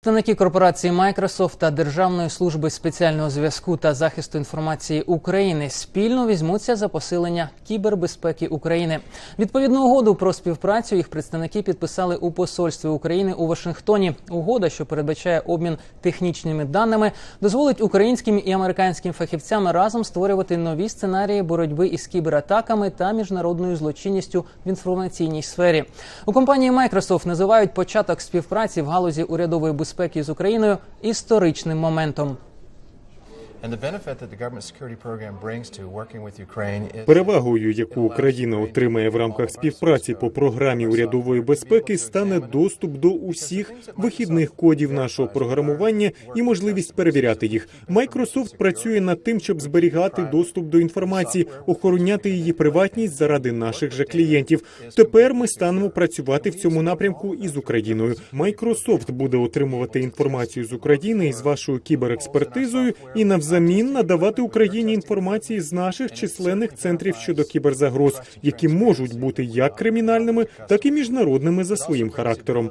Представники корпорації Microsoft та Державної служби спеціального зв'язку та захисту інформації України спільно візьмуться за посилення кібербезпеки України. Відповідну угоду про співпрацю їх представники підписали у посольстві України у Вашингтоні. Угода, що передбачає обмін технічними даними, дозволить українським і американським фахівцям разом створювати нові сценарії боротьби із кібератаками та міжнародною злочинністю в інформаційній сфері. У компанії Microsoft називають початок співпраці в галузі урядової безпеки з Україною історичним моментом. Перевагою, яку Україна отримає в рамках співпраці по програмі урядової безпеки, стане доступ до усіх вихідних кодів нашого програмування і можливість перевіряти їх. Microsoft працює над тим, щоб зберігати доступ до інформації, охороняти її приватність заради наших же клієнтів. Тепер ми станемо працювати в цьому напрямку із Україною. Microsoft буде отримувати інформацію з України із вашою кіберекспертизою і навзамін надавати Україні інформації з наших численних центрів щодо кіберзагроз, які можуть бути як кримінальними, так і міжнародними за своїм характером.